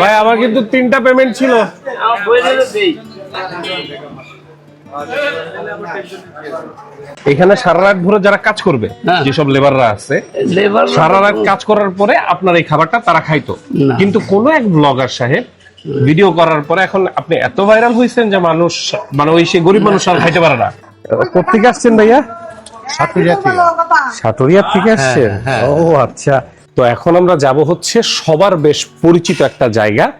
ভাই আমার কিন্তু তিনটা পেমেন্ট ছিল। এখানে সারা রাত ভরে যারা কাজ করবে হ্যাঁ। যেসব লেবাররা আছে সারা রাত কাজ করার পরে আপনার এই খাবারটা তারা খাইতো। কিন্তু কোন এক ব্লগার সাহেব ভিডিও করার পরে এখন আপনি এত ভাইরাল হয়েছেন যে মানুষ মানে ওই সে গরিব মানুষ আর খাইতে পারে না। কোথেকে আসছেন ভাইয়া? সাতুরিয়া থেকে। সাটুরিয়া থেকে আসছেন? হ্যাঁ। ও আচ্ছা। তো এখন আমরা যাব হচ্ছে সবার বেশ পরিচিত একটা জায়গা।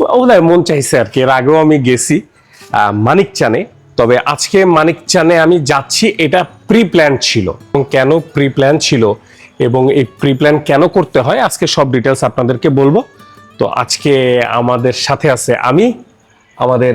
ওদের মন চাইছে আর কি এর আগেও আমি গেছি আহ, মানিকচানে। তবে আজকে মানিকচানে আমি যাচ্ছি এটা প্রি প্ল্যান ছিল। এবং কেন প্রি প্ল্যান ছিল এবং এই প্রি প্ল্যান কেন করতে হয় আজকে সব ডিটেলস আপনাদেরকে বলব। তো আজকে আমাদের সাথে আছে আমি আমাদের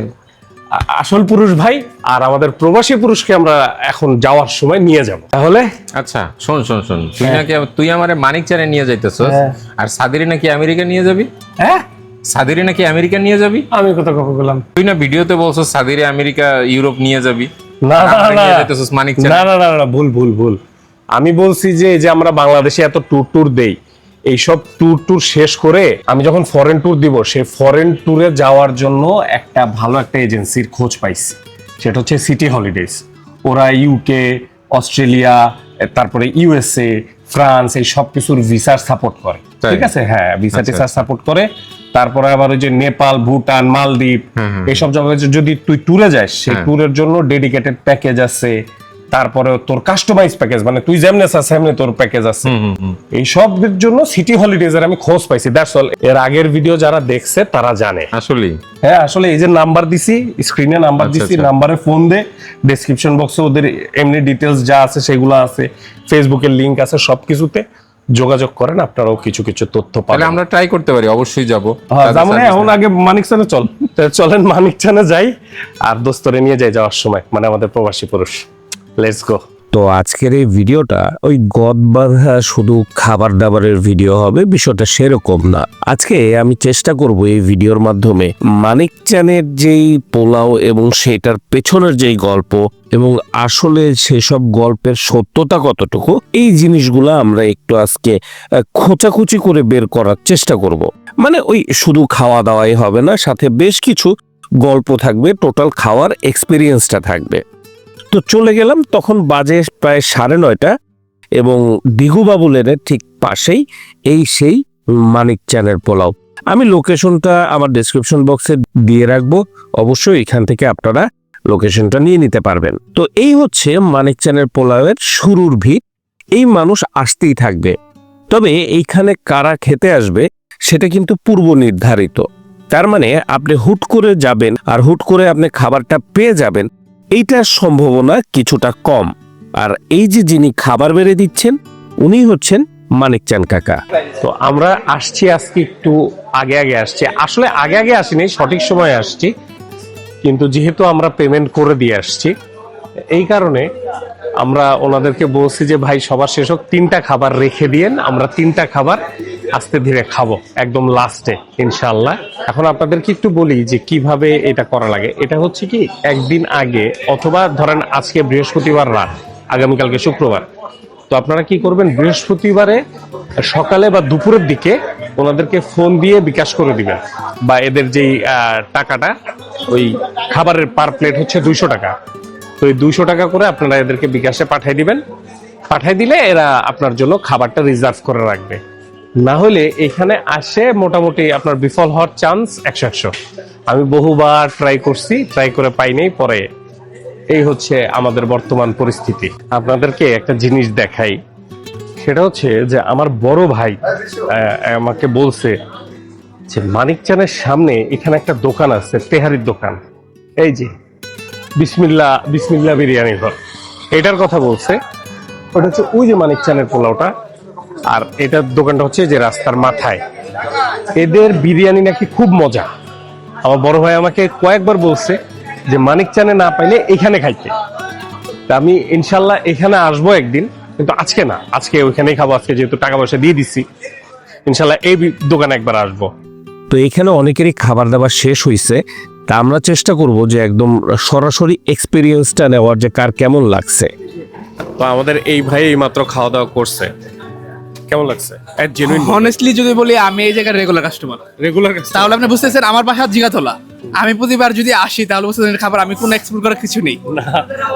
আসল পুরুষ ভাই আর আমাদের প্রবাসী পুরুষকে আমরা এখন যাওয়ার সময় নিয়ে যাব। তাহলে? আচ্ছা শোন শোন শোন। তুই নাকি তুই আমারে মানিক চারে নিয়ে যাইতেছস? হ্যাঁ। আর সাদিরি নাকি আমেরিকা নিয়ে যাবি? হ্যাঁ? সাদিরি নাকি আমেরিকা নিয়ে যাবি? আমি কথা কথা বললাম তুই না ভিডিওতে বলছস সাদিরি আমেরিকা ইউরোপ নিয়ে যাবি? না না না। না না না না ভুল ভুল ভুল। আমি বলছি যে এই যে আমরা বাংলাদেশে এত ট্যুর ট্যুর দেই এইসব ট্যুর ট্যুর শেষ করে আমি যখন ফরেন ট্যুর দিব সেই ফরেন ট্যুরে যাওয়ার জন্য একটা ভালো একটা এজেন্সির খোঁজ পাইছি। সেটা হচ্ছে সিটি হলিডেজ ওরা ইউকে অস্ট্রেলিয়া তারপরে ইউএসএ ফ্রান্স এই সব কিছুর ভিসার সাপোর্ট করে। ঠিক আছে? হ্যাঁ ভিসা আচ্ছা, টিসা সাপোর্ট করে। তারপরে আবার ওই যে নেপাল ভুটান মালদ্বীপ এইসব জায়গায় যদি তুই ট্যুরে যাস সেই হ্যাঁ। ট্যুরের জন্য ডেডিকেটেড প্যাকেজ আছে। তারপরে তোর কাস্টমাইজ প্যাকেজ মানে তুই যেমনে চাস সেমনি তোর প্যাকেজ আছে। এই সবের জন্য সিটি হলিডেজ এর আমি খোঁজ পাইছি দ্যাটস অল এর আগের ভিডিও যারা দেখছে তারা জানে। আসলেই। হ্যাঁ আসলে এই যে নাম্বার দিছি স্ক্রিনে নাম্বার আচ্ছা, দিছি আচ্ছা। নাম্বারে ফোন দে ডেসক্রিপশন বক্সে ওদের এমনি ডিটেলস যা আছে সেগুলো আছে ফেসবুকের লিংক আছে সবকিছুতে। যোগাযোগ করেন আপনারাও কিছু কিছু তথ্য তাহলে পাবেন আমরা ট্রাই করতে পারি অবশ্যই যাব। হ্যাঁ, যেমন এখন আগে মানিক চানে চল তো চলেন মানিক চানে যাই আর দোস্তরে নিয়ে যাই যাওয়ার সময় মানে আমাদের প্রবাসী পুরুষ। লেটস গো তো আজকের এই ভিডিওটা ওই গদ বাঁধা শুধু খাবার দাবারের ভিডিও হবে, বিষয়টা সেরকম না। আজকে আমি চেষ্টা করব এই ভিডিওর মাধ্যমে মানিক চানের যেই পোলাও এবং সেটার পেছনের যেই গল্প এবং আসলে সেসব গল্পের সত্যতা কতটুকু, এই জিনিসগুলো আমরা একটু আজকে খোঁচাখুচি করে বের করার চেষ্টা করব। মানে ওই শুধু খাওয়া দাওয়াই হবে না, সাথে বেশ কিছু গল্প থাকবে, টোটাল খাওয়ার এক্সপিরিয়েন্সটা থাকবে। তো চলে গেলাম, তখন বাজে প্রায় সাড়ে নয়টা এবং দিঘুবাবু লেনের ঠিক পাশেই এই সেই মানিক চ্যানের পোলাও। আমি লোকেশনটা আমার ডেসক্রিপশন বক্সে দিয়ে রাখব, অবশ্যই এখান থেকে আপনারা লোকেশনটা নিয়ে নিতে পারবেন। তো এই হচ্ছে মানিক চ্যানের পোলাওয়ের শুরুর ভিত এই মানুষ আসতেই থাকবে। তবে এইখানে কারা খেতে আসবে, সেটা কিন্তু পূর্ব নির্ধারিত। তার মানে আপনি হুট করে যাবেন আর হুট করে আপনি খাবারটা পেয়ে যাবেন এইটার সম্ভাবনা কিছুটা কম। আর এই যে যিনি খাবার বেড়ে দিচ্ছেন, উনি হচ্ছেন মানিক চান কাকা। তো আমরা আসছি আজকে একটু আগে আগে আসছি। আসলে আগে আগে আসিনি, সঠিক সময় আসছি। কিন্তু যেহেতু আমরা পেমেন্ট করে দিয়ে আসছি, এই কারণে আমরা ওনাদেরকে বলছি যে, ভাই, সবার শেষ হোক, তিনটা খাবার রেখে দিয়েন। আমরা তিনটা খাবার আস্তে ধীরে খাব, একদম লাস্টে ইনশাল্লাহ এখন আপনাদেরকে একটু বলি যে কীভাবে এটা করা লাগে। এটা হচ্ছে কি, একদিন আগে অথবা ধরেন আজকে বৃহস্পতিবার রাত, আগামীকালকে শুক্রবার, তো আপনারা কি করবেন, বৃহস্পতিবারে সকালে বা দুপুরের দিকে ওনাদেরকে ফোন দিয়ে বিকাশ করে দিবেন। বা এদের যেই টাকাটা, ওই খাবারের পার প্লেট হচ্ছে দুইশো টাকা। তো এই দুইশো টাকা করে আপনারা এদেরকে বিকাশে পাঠিয়ে দিবেন। পাঠিয়ে দিলে এরা আপনার জন্য খাবারটা রিজার্ভ করে রাখবে। না হলে এখানে আসে মোটামুটি আপনার বিফল হওয়ার চান্স একশো একশো। আমি বহুবার ট্রাই করছি ট্রাই করে পাইনি, পরে এই হচ্ছে আমাদের বর্তমান পরিস্থিতি। আপনাদেরকে একটা জিনিস দেখাই, সেটা হচ্ছে যে আমার বড় ভাই আমাকে বলছে যে, মানিক চানের সামনে এখানে একটা দোকান আছে, তেহারির দোকান। এই যে, বিসমিল্লা বিসমিল্লা বিরিয়ানি ঘর। এটার কথা বলছে, ওটা হচ্ছে ওই যে মানিক চানের পোলাওটা। আর এটার দোকানটা হচ্ছে যে রাস্তার মাথায়। এদের বিরিয়ানি নাকি খুব মজা। আমার বড় ভাই আমাকে কয়েকবার বলছে যে মানিক চানে না পাইলে এখানে খাইতে। তা আমি ইনশাল্লাহ এখানে আসব একদিন কিন্তু আজকে না আজকে ওইখানেই খাব আজকে যেহেতু টাকা পয়সা দিয়ে দিচ্ছি ইনশাল্লাহ এই দোকানে একবার আসব। তো এখানে অনেকেরই খাবার দাবার শেষ হয়েছে তা আমরা চেষ্টা করব যে একদম সরাসরি এক্সপিরিয়েন্সটা নেওয়ার যে কার কেমন লাগছে। তো আমাদের এই ভাই এই মাত্র খাওয়া দাওয়া করছে। কেমন লাগছে? জেনুইন অনেস্টলি যদি বলি আমি এই জায়গার রেগুলার কাস্টমার রেগুলার তাহলে আপনি বুঝতেছেন আমার বাসা জিগাতলা। আমি প্রতিবার যদি আসি তাহলে বুঝতেছেন খাবার আমি কোনো এক্সপ্লোর করার কিছু নেই।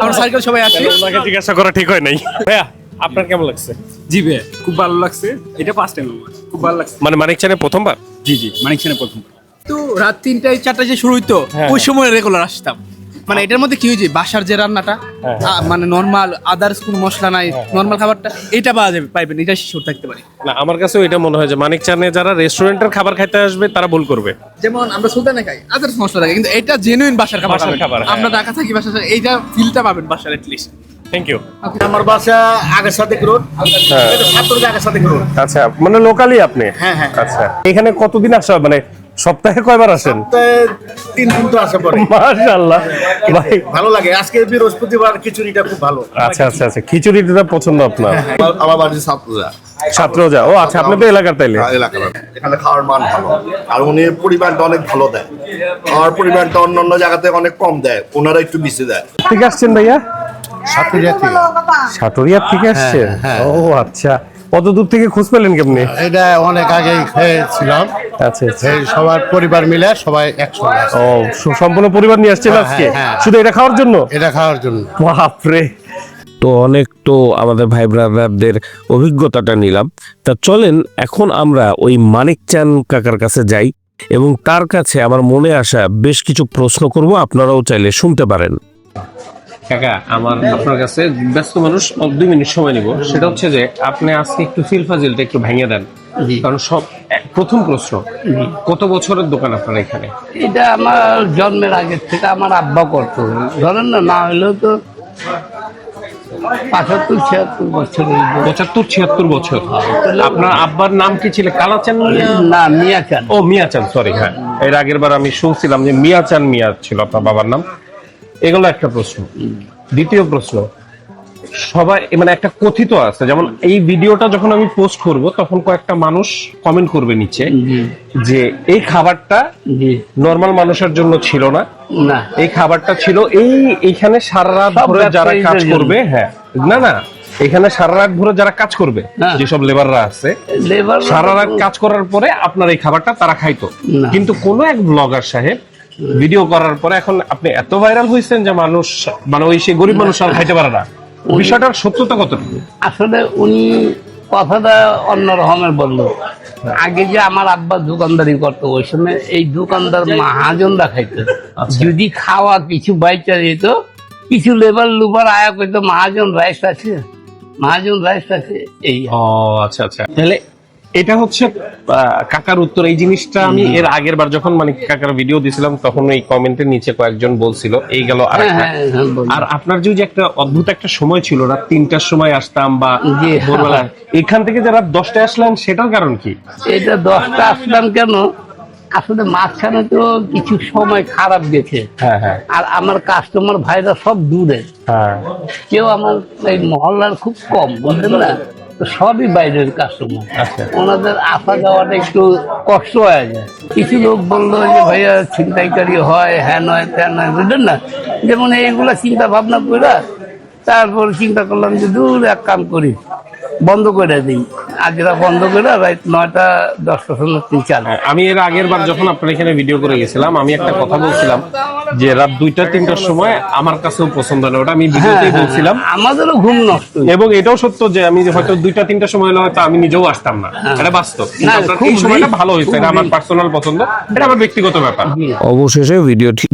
আমরা সার্কেল সবাই আসি। ওনাকে জিজ্ঞাসা করা ঠিক হয় নাই। ভাইয়া আপনার কেমন লাগছে? জি ভাই খুব ভালো লাগছে। এটা ফার্স্ট টাইম আমার। খুব ভালো লাগছে। মানে মানিক চ্যানেল প্রথমবার? জি জি মানিক সেনে প্রথম তো রাত তিনটায় চারটায় যে শুরু হইতো হ্যাঁ, ওই সময় রেগুলার আসতাম। মানে এটার মধ্যে কি হয়েছে? বাসার যে রান্নাটা হ্যাঁ, মানে নর্মাল আদার্স কোনো মশলা নাই নর্মাল খাবারটা এটা পাওয়া যাবে পাইবেন এটা শিওর থাকতে পারি। না আমার কাছেও এটা মনে হয় যে মানিক চ্যানেলে যারা রেস্টুরেন্টের খাবার খাইতে আসবে তারা ভুল করবে। যেমন আমরা সুলতানে খাই আদার্স মশলা থাকে কিন্তু এটা জেনুইন বাসার খাবার খাবার, হ্যাঁ। আমরা ঢাকা থাকি বাসার এইটা ফিলটা পাবেন বাসার এটলিস্ট থ্যাংক ইউ আমার বাসা আগের সাথে রোড আগের সাথে রোড আচ্ছা মানে লোকালি আপনি? হ্যাঁ, হ্যাঁ। আচ্ছা। এখানে কতদিন আসা মানে সপ্তাহে কয়বার আসেন? তিন দিন তো আসা পরে মাশাআল্লাহ। ভাই ভালো লাগে। আজকে বৃহস্পতিবার খিচুড়িটা খুব ভালো। আচ্ছা আচ্ছা আচ্ছা। খিচুড়িটা পছন্দ আপনার? আমার- আমার বাড়ির ছাত্ররা। ছাত্র ও আচ্ছা আপনি তো এলাকার তাইলে? এখানে খাওয়ার মান ভালো। আর উনি পরিমাণটা অনেক ভালো দেয়। খাওয়ার পরিমাণটা অন্য অন্য জায়গাতে অনেক কম দেয়। ওনারা একটু বেশি দেয়। ঠিক আসছেন ভাইয়া? সাতুরিয়া থেকে। সাটুরিয়া থেকে আসছেন? ও আচ্ছা। কত দূর থেকে খোঁজ পেলেন কেমনি? এটা অনেক আগেই খেয়েছিলাম আচ্ছা আচ্ছা। এই সবার পরিবার মিলে সবাই একসঙ্গে ও সম্পূর্ণ পরিবার নিয়ে আসছেন হ্যাঁ, আজকে? হ্যাঁ, হ্যাঁ। শুধু এটা খাওয়ার জন্য? এটা খাওয়ার জন্য। বাপরে। তো অনেক তো আমাদের ভাই ব্রাদারদের অভিজ্ঞতাটা নিলাম। তা চলেন এখন আমরা ওই মানিক চান কাকার কাছে যাই এবং তার কাছে আমার মনে আসা বেশ কিছু প্রশ্ন করব। আপনারাও চাইলে শুনতে পারেন। কাকা আমার আপনার কাছে ব্যস্ত মানুষ দুই মিনিট সময় নিব। সেটা হচ্ছে যে আপনি আজকে একটু ফিলফাজিলটা একটু ভেঙে দেন। কারণ সব প্রথম প্রশ্ন কত বছরের দোকান আপনার এখানে? এটা আমার জন্মের আগের থেকে আমার আব্বা করতো। ধরেন না না হলেও তো পাঁচাত্তর ছিয়াত্তর বছর পঁচাত্তর ছিয়াত্তর বছর। আপনার আব্বার নাম কি ছিল? কালাচান? না মিয়া চান। ও মিয়াচান সরি হ্যাঁ। এর আগের বার আমি শুনছিলাম যে মিয়াচান মিয়া ছিল আপনার বাবার নাম। এগুলো একটা প্রশ্ন। দ্বিতীয় প্রশ্ন সবাই মানে একটা কথিত আছে যেমন এই ভিডিওটা যখন আমি পোস্ট করব তখন কয়েকটা মানুষ কমেন্ট করবে নিচে যে এই খাবারটা নর্মাল মানুষের জন্য ছিল না। এই খাবারটা ছিল এই এইখানে সারা রাত ধরে যারা কাজ করবে হ্যাঁ। না না এখানে সারা রাত ধরে যারা কাজ করবে। যেসব লেবাররা আছে সারা রাত কাজ করার পরে আপনার এই খাবারটা তারা খাইতো। কিন্তু কোন এক ব্লগার সাহেব ভিডিও করার পরে এখন আপনি এত ভাইরাল হয়েছেন যে মানুষ মানে ওই সে গরিব মানুষ আর খাইতে পারে না। বিষয়টার সত্যতা কতটুকু? আসলে উনি কথাটা অন্য রকমের বলল। আগে যে আমার আব্বা দোকানদারি করতো ওই সময় এই দোকানদার মহাজনরা খাইতো। যদি খাওয়া কিছু বাইচা যেত কিছু লেবার লুবার আয়া করতো মহাজন রাইস আছে মহাজন রাইস আছে এই ও আচ্ছা আচ্ছা। তাহলে এটা হচ্ছে কাকার উত্তর। এই জিনিসটা আমি এর আগের বার যখন মানে কাকার ভিডিও দিছিলাম তখন এই কমেন্টের নিচে কয়েকজন বলছিল এই গেল আর হ্যাঁ হ্যাঁ হ্যাঁ। আর আপনার যে একটা অদ্ভুত একটা সময় ছিল রাত তিনটার সময় আসতাম বা ভোরবেলা এখান থেকে যে রাত দশটায় আসলেন সেটার কারণ কি? এটা দশটা আসলাম কেন? আসলে মাঝখানে তো কিছু সময় খারাপ গেছে। হ্যাঁ হ্যাঁ। আর আমার কাস্টমার ভাইরা সব দূরে। কেউ আমার এই মহল্লার খুব কম বুঝলেন না? সবই বাইরের কাস্টমার আচ্ছা। ওনাদের আসা যাওয়াটা একটু কষ্ট হয়ে যায়। কিছু লোক বলল যে ভাইয়া ছিনতাইকারী হয় হ্যাঁ নয় ত্যান নয় বুঝলেন না? যেমন এইগুলা চিন্তা ভাবনা করে তারপর চিন্তা করলাম যে দূর এক কাম করি। বন্ধ করে দিই। আজরা বন্ধ করে রাত নয়টা দশটা সময় তিন চাল হ্যাঁ, আমি এর আগের বার যখন আপনার এখানে ভিডিও করে গেছিলাম আমি একটা কথা বলছিলাম যে রাত দুইটা তিনটার সময় আমার কাছেও পছন্দ না ওটা আমি ভিডিওতেই বলছিলাম। আমাদেরও ঘুম নষ্ট এবং এটাও সত্য যে আমি হয়তো দুইটা তিনটা সময় হলে হয়তো আমি নিজেও আসতাম না। এটা বাস্তব। এই সময়টা ভালো হয়েছে এটা আমার পার্সোনাল পছন্দ এটা আমার ব্যক্তিগত ব্যাপার। অবশেষে ভিডিওটি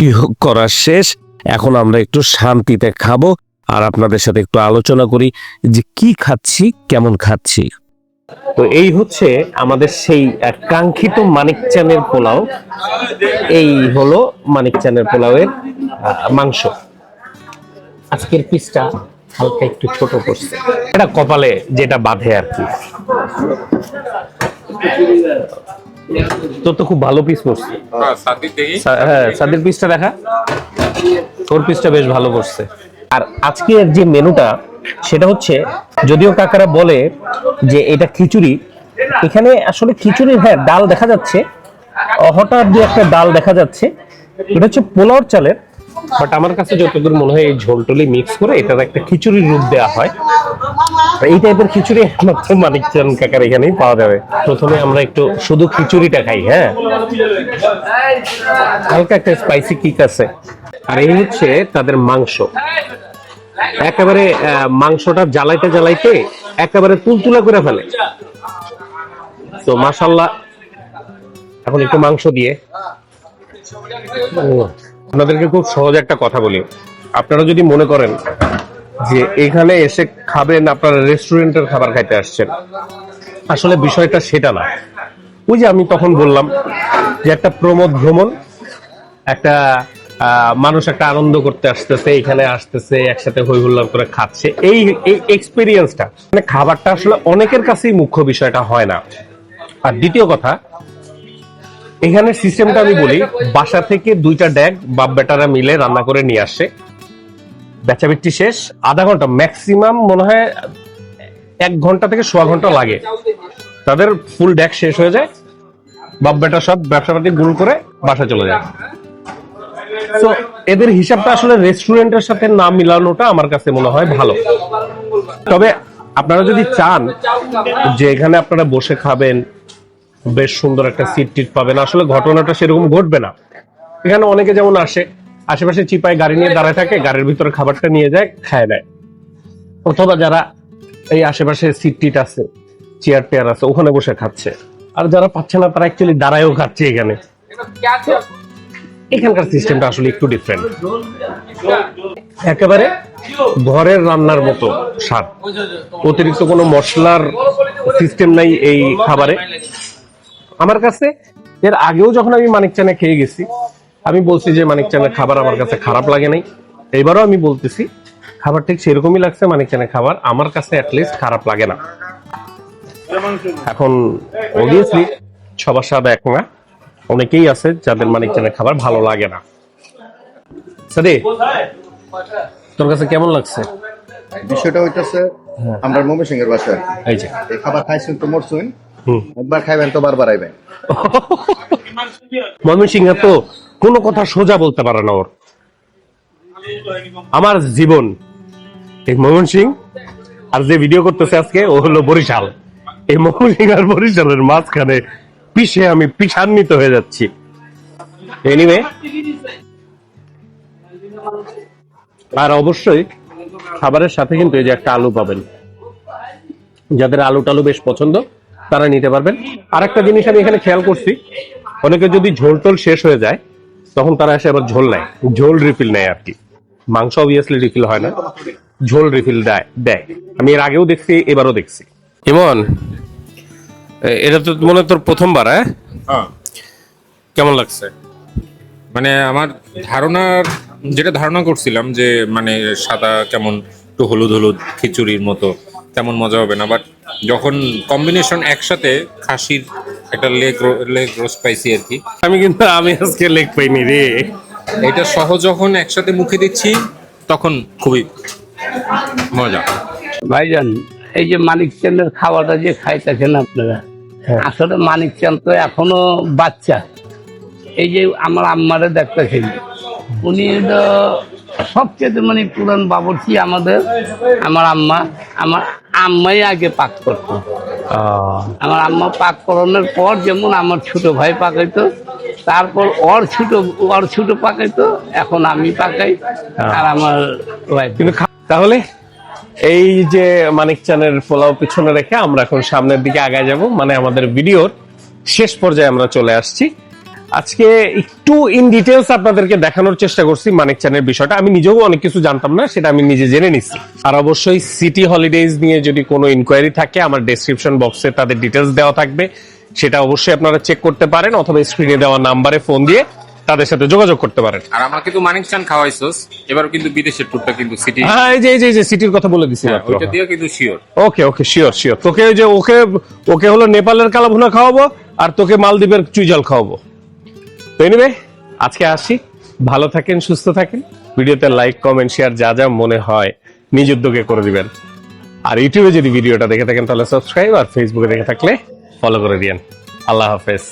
করা শেষ। এখন আমরা একটু শান্তিতে খাব। আর আপনাদের সাথে একটু আলোচনা করি যে কি খাচ্ছি কেমন খাচ্ছি। তো এই হচ্ছে আমাদের সেই কাঙ্ক্ষিত মানিক চানের পোলাও। এই হলো মানিক চানের পোলাওয়ের মাংস। আজকের পিসটা হালকা একটু ছোট করছে। এটা কপালে যেটা বাঁধে আর কি। তো তো খুব ভালো পিস করছে। সা- হ্যাঁ সাদের পিসটা দেখা। তোর পিসটা বেশ ভালো করছে। আর আজকের যে মেনুটা, সেটা হচ্ছে, যদিও কাকারা বলে যে এটা খিচুড়ি, এখানে আসলে খিচুড়ির হ্যাঁ ডাল দেখা যাচ্ছে। হঠাৎ দু একটা ডাল দেখা যাচ্ছে। এটা হচ্ছে পোলাওর চালের। বাট আমার কাছে যতদূর মনে হয়, এই ঝোল টলি মিক্স করে এটার একটা খিচুড়ির রূপ দেওয়া হয়। এই টাইপের খিচুড়ি একমাত্র মানিকচান কাকার এখানেই পাওয়া যাবে। প্রথমে আমরা একটু শুধু খিচুড়িটা খাই হ্যাঁ? হালকা একটা স্পাইসি কিক আছে। আর এই হচ্ছে তাদের মাংস। একেবারে মাংসটা জ্বালাইতে জ্বালাইতে একেবারে তুলতুলা করে ফেলে। তো মাশাল্লাহ এখন একটু মাংস দিয়ে। আপনাদেরকে খুব সহজ একটা কথা বলি। আপনারা যদি মনে করেন যে এখানে এসে খাবেন, আপনারা রেস্টুরেন্টের খাবার খাইতে আসছেন। আসলে বিষয়টা সেটা না। ওই যে আমি তখন বললাম যে একটা প্রমোদ ভ্রমণ, একটা মানুষ একটা আনন্দ করতে আসতেছে, এখানে আসতেছে, একসাথে হই হুল্লার করে খাচ্ছে। এই এই এক্সপিরিয়েন্সটা মানে খাবারটা আসলে অনেকের কাছেই মুখ্য বিষয়টা হয় না। আর দ্বিতীয় কথা, এখানে সিস্টেমটা আমি বলি, বাসা থেকে দুইটা ড্যাগ বাপ বেটারা মিলে রান্না করে নিয়ে আসে। বেচাবিটি শেষ, আধা ঘণ্টা ম্যাক্সিমাম মনে হয় এক ঘণ্টা থেকে সোয়া ঘণ্টা লাগে। তাদের ফুল ড্যাগ শেষ হয়ে যায়, বাপ বেটা সব ব্যবসাপাতি গুল করে বাসা চলে যায়। তো এদের হিসাবটা আসলে রেস্টুরেন্টের সাথে না মিলানোটা আমার কাছে মনে হয় ভালো। তবে আপনারা যদি চান যে এখানে আপনারা বসে খাবেন, বেশ সুন্দর একটা সিট টিট পাবেন, আসলে ঘটনাটা সেরকম ঘটবে না। এখানে অনেকে যেমন আসে, আশেপাশে চিপায় গাড়ি নিয়ে দাঁড়ায় থাকে, গাড়ির ভিতরে খাবারটা নিয়ে যায়, খায় নেয়। অথবা যারা এই আশেপাশে সিট টিট আছে চেয়ার টেয়ার আছে, ওখানে বসে খাচ্ছে। আর যারা পাচ্ছে না, তারা অ্যাকচুয়ালি দাঁড়ায়ও খাচ্ছে এখানে। এখানকার সিস্টেমটা আসলে একটু ডিফারেন্ট একেবারে ঘরের রান্নার মতো স্বাদ। অতিরিক্ত কোনো মশলার সিস্টেম নাই এই খাবারে। আমার কাছে, এর আগেও যখন আমি মানিক চানে খেয়ে গেছি, আমি বলছি যে মানিক চানের খাবার আমার কাছে খারাপ লাগে নাই। এবারও আমি বলতেছি, খাবার ঠিক সেরকমই লাগছে, মানিক চানের খাবার আমার কাছে অ্যাটলিস্ট খারাপ লাগে না। এখন অবভিয়াসলি সবার স্বাদ এক না। অনেকেই আছে যাদের মানিক চানের খাবার ভালো লাগে না। সাদে তোর কাছে কেমন লাগছে? বিষয়টা হইতেছে আমরা মমি সিং এর বাসায়। এই যে। এই খাবার খাইছেন তো মরছুন একবার খাইবেন তো বারবার আইবেন। ময়মনসিংহ তো কোনো কথা সোজা বলতে পারে না ওর। আমার জীবন এই ময়মনসিং আর যে ভিডিও করতেছে আজকে ও হলো বরিশাল। এই ময়মনসিং আর বরিশালের মাঝখানে পিছে আমি পিছান্বিত হয়ে যাচ্ছি। এনিওয়ে আর অবশ্যই খাবারের সাথে কিন্তু এই যে একটা আলু পাবেন। যাদের আলু টালু বেশ পছন্দ, তারা নিতে পারবেন। আর একটা জিনিস আমি এখানে খেয়াল করছি, অনেকে যদি ঝোল টোল শেষ হয়ে যায়, তখন তারা এসে আবার ঝোল নেয়। ঝোল রিফিল নেয় আর কি। মাংস অবভিয়াসলি রিফিল হয় না। ঝোল রিফিল দেয় দেয়। আমি এর আগেও দেখছি, এবারও দেখছি। ইমন এটা তো মনে তোর প্রথমবার হ্যাঁ? হ্যাঁ। কেমন লাগছে? মানে আমার ধারণার যেটা ধারণা করছিলাম যে মানে সাদা কেমন একটু হলুদ হলুদ খিচুড়ির মতো তেমন মজা হবে না। বাট যখন কম্বিনেশন একসাথে খাসির একটা লেগ লেগ রোস্ট পাইছি আর কি। আমি কিন্তু আমি আজকে লেগ পাইনি রে। এটা সহ যখন একসাথে মুখে দিচ্ছি তখন খুবই মজা। ভাইজান এই যে মানিক চাঁদের খাওয়াটা যে খাইতেছেন আপনারা আসলে মানিক চাঁদ তো এখনও বাচ্চা। এই যে আমার আম্মারে দেখতেছেন উনি তো সবচেয়ে মানে পুরান বাবরচি আমাদের আমার আম্মা। আমার আম্মাই আগে পাক করতো। আমার আম্মা পাক করানোর পর যেমন আমার ছোট ভাই পাকাইতো তারপর ওর ছোট ওর ছোট পাকাইতো এখন আমি পাকাই আর আমার। কিন্তু তাহলে? এই যে মানিক চানের পোলাও পিছনে রেখে আমরা এখন সামনের দিকে আগায় যাব। মানে আমাদের ভিডিওর শেষ পর্যায়ে আমরা চলে আসছি। আজকে একটু ইন ডিটেলস আপনাদেরকে দেখানোর চেষ্টা করছি মানিক চানের বিষয়টা। আমি নিজেও অনেক কিছু জানতাম না, সেটা আমি নিজে জেনে নিছি আর অবশ্যই সিটি হলিডেজ নিয়ে যদি কোনো ইনকোয়ারি থাকে, আমার ডেসক্রিপশন বক্সে তাদের ডিটেলস দেওয়া থাকবে। সেটা অবশ্যই আপনারা চেক করতে পারেন, অথবা স্ক্রিনে দেওয়া নাম্বারে ফোন দিয়ে তাদের সাথে যোগাযোগ করতে পারেন। আর আমাকে তো মানিক চান খাওয়াইছস এবার কিন্তু বিদেশের টুরটা কিন্তু সিটি হ্যাঁ এই যে এই যে সিটির কথা বলে দিছি মাত্র। ওইটা দিয়ে কিন্তু sure okay okay sure sure তোকে যে ওকে ওকে হলো নেপালের কালাভুনা খাওয়াবো আর তোকে মালদ্বীপের চুইজাল খাওয়াবো। তো এনিওয়ে আজকে আসি। ভালো থাকেন সুস্থ থাকেন। ভিডিওতে লাইক কমেন্ট শেয়ার যা যা মনে হয় নিজ উদ্যোগে করে দিবেন। আর ইউটিউবে যদি ভিডিওটা দেখে থাকেন তাহলে সাবস্ক্রাইব আর ফেসবুকে দেখে থাকলে ফলো করে দিয়েন। আল্লাহ হাফেজ।